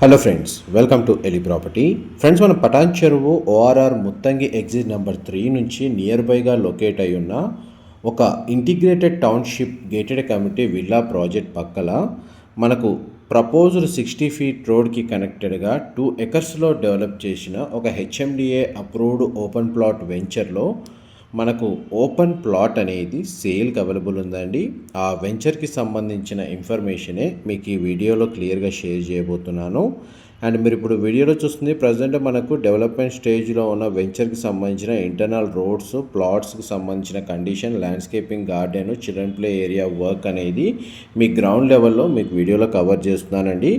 Hello friends welcome to ఎలి property friends మన Patancheru ORR Muthangi exit number three నుంచి near బైగా locate అయి ఉన్న ఒక integrated township gated committee villa project పక్కల మనకు ప్రపోజ్డ్ సిక్స్టీ ఫీట్ రోడ్కి కనెక్టెడ్గా టూ ఎకర్స్లో డెవలప్ చేసిన ఒక హెచ్ఎండిఏ అప్రూవ్డ్ ఓపెన్ ప్లాట్ వెంచర్లో మనకు ఓపెన్ ప్లాట్ అనేది సేల్కి అవైలబుల్ ఉందండి. ఆ వెంచర్కి సంబంధించిన ఇన్ఫర్మేషనే మీకు ఈ వీడియోలో క్లియర్గా షేర్ చేయబోతున్నాను. అండ్ మీరు ఇప్పుడు వీడియోలో చూస్తుంది ప్రజెంట్ మనకు డెవలప్మెంట్ స్టేజ్లో ఉన్న వెంచర్కి సంబంధించిన ఇంటర్నల్ రోడ్స్ ప్లాట్స్కి సంబంధించిన condition landscaping garden children play area work అనేది మీ గ్రౌండ్ లెవెల్లో మీకు వీడియోలో కవర్ చేస్తున్నానండి.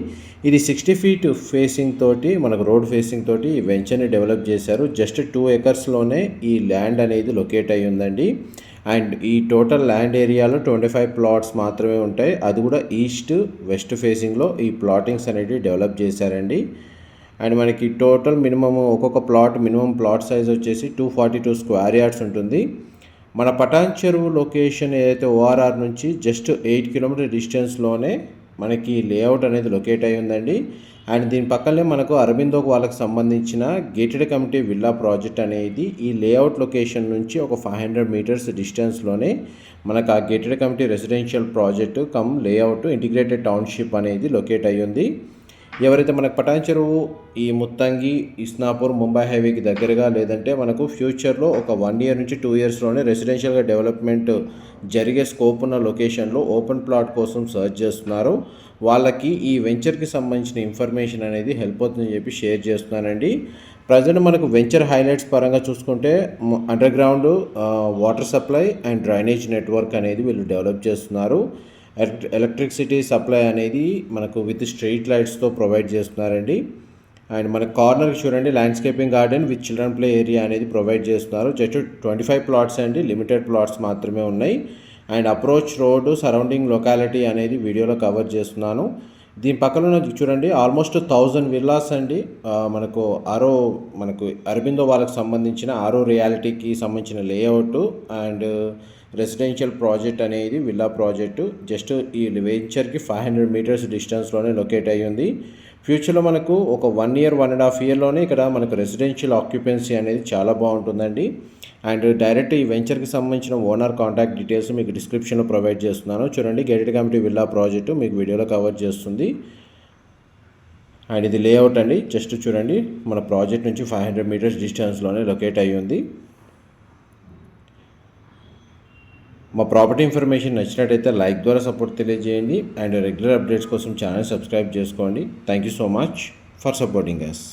ఇది సిక్స్టీ ఫీట్ ఫేసింగ్ తోటి మనకు రోడ్ ఫేసింగ్ తోటి ఈ వెంచర్ని డెవలప్ చేశారు. జస్ట్ టూ ఎకర్స్లోనే ఈ ల్యాండ్ అనేది లొకేట్ అయ్యిందండి. ఉందండి అండ్ ఈ టోటల్ ల్యాండ్ ఏరియాలో ట్వంటీ ఫైవ్ ప్లాట్స్ మాత్రమే ఉంటాయి. అది కూడా ఈస్ట్ వెస్ట్ ఫేసింగ్లో ఈ ప్లాటింగ్స్ అనేవి డెవలప్ చేశారండి. అండ్ మనకి టోటల్ మినిమమ్ ఒక్కొక్క ప్లాట్ మినిమం ప్లాట్ సైజ్ వచ్చేసి two forty two square yards ఉంటుంది. మన పటాన్ చెరువు లొకేషన్ ఏదైతే ఓఆర్ఆర్ నుంచి జస్ట్ ఎయిట్ కిలోమీటర్ డిస్టెన్స్లోనే మనకి లేఅవుట్ అనేది లొకేట్ అయి ఉందండి. అండ్ దీని పక్కనే మనకు అరబిందోకు వాళ్ళకి సంబంధించిన గేటెడ్ కమిటీ విల్లా ప్రాజెక్ట్ అనేది ఈ లేఅవుట్ లొకేషన్ నుంచి ఒక ఫైవ్ హండ్రెడ్ మీటర్స్ డిస్టెన్స్లోనే మనకు ఆ gated committee residential project cum layout integrated township అనేది లొకేట్ అయ్యింది ఎవరైతే మనకు పటాన్ చెరువు ఈ ముత్తంగి ఇస్నాపూర్ ముంబై హైవేకి దగ్గరగా లేదంటే మనకు ఫ్యూచర్లో ఒక వన్ ఇయర్ నుంచి టూ ఇయర్స్లోనే రెసిడెన్షియల్గా డెవలప్మెంట్ జరిగే స్కోప్ ఉన్న లొకేషన్లో ఓపెన్ ప్లాట్ కోసం సర్చ్ చేస్తున్నారు. వాళ్ళకి ఈ వెంచర్కి సంబంధించిన ఇన్ఫర్మేషన్ అనేది హెల్ప్ అవుతుందని చెప్పి షేర్ చేస్తున్నానండి. ప్రజెంట్ మనకు వెంచర్ హైలైట్స్ పరంగా చూసుకుంటే under ground water supply and drainage network అనేది వీళ్ళు డెవలప్ చేస్తున్నారు. ఎలక్ట్రిసిటీ సప్లై అనేది మనకు విత్ స్ట్రీట్ లైట్స్తో ప్రొవైడ్ చేస్తున్నారండి. అండ్ మన కార్నర్కి చూడండి landscaping garden with children play area అనేది ప్రొవైడ్ చేస్తున్నారు. జస్ట్ ట్వంటీ ఫైవ్ ప్లాట్స్ అండి లిమిటెడ్ ప్లాట్స్ మాత్రమే ఉన్నాయి. And approach road surrounding locality అనేది వీడియోలో కవర్ చేస్తున్నాను. దీని పక్కన ఉన్నది చూడండి ఆల్మోస్ట్ థౌజండ్ విల్లాస్ అండి. మనకు ఆరో మనకు అరబిందో వాళ్ళకి సంబంధించిన ఆరో రియాలిటీకి సంబంధించిన లేఅవుట్ అండ్ రెసిడెన్షియల్ ప్రాజెక్ట్ అనేది విల్లా ప్రాజెక్టు. జస్ట్ ఈ వెంచర్కి ఫైవ్ హండ్రెడ్ మీటర్స్ డిస్టెన్స్లోనే లొకేట్ అయ్యింది. ఫ్యూచర్లో మనకు ఒక one year one and half ఇయర్లోనే ఇక్కడ మనకు రెసిడెన్షియల్ ఆక్యుపెన్సీ అనేది చాలా బాగుంటుందండి. అండ్ డైరెక్ట్ ఈ వెంచర్కి సంబంధించిన ఓనర్ కాంటాక్ట్ డీటెయిల్స్ మీకు డిస్క్రిప్షన్లో ప్రొవైడ్ చేస్తున్నాను. చూడండి గేటెడ్ కమిటీ విల్లా ప్రాజెక్టు మీకు వీడియోలో కవర్ చేస్తుంది. అండ్ ఇది లేఅవుట్ అండి. జస్ట్ చూడండి మన ప్రాజెక్ట్ నుంచి ఫైవ్ హండ్రెడ్ మీటర్స్ డిస్టెన్స్లోనే లొకేట్ అయ్యి ఉంది మా ప్రాపర్టీ ఇన్ఫర్మేషన్ నచ్చినట్టయితే లైక్ ద్వారా సపోర్ట్ తెలియజేయండి అండ్ రెగ్యులర్ అప్డేట్స్ కోసం ఛానల్ సబ్స్క్రైబ్ చేసుకోండి. Thank you so much for supporting us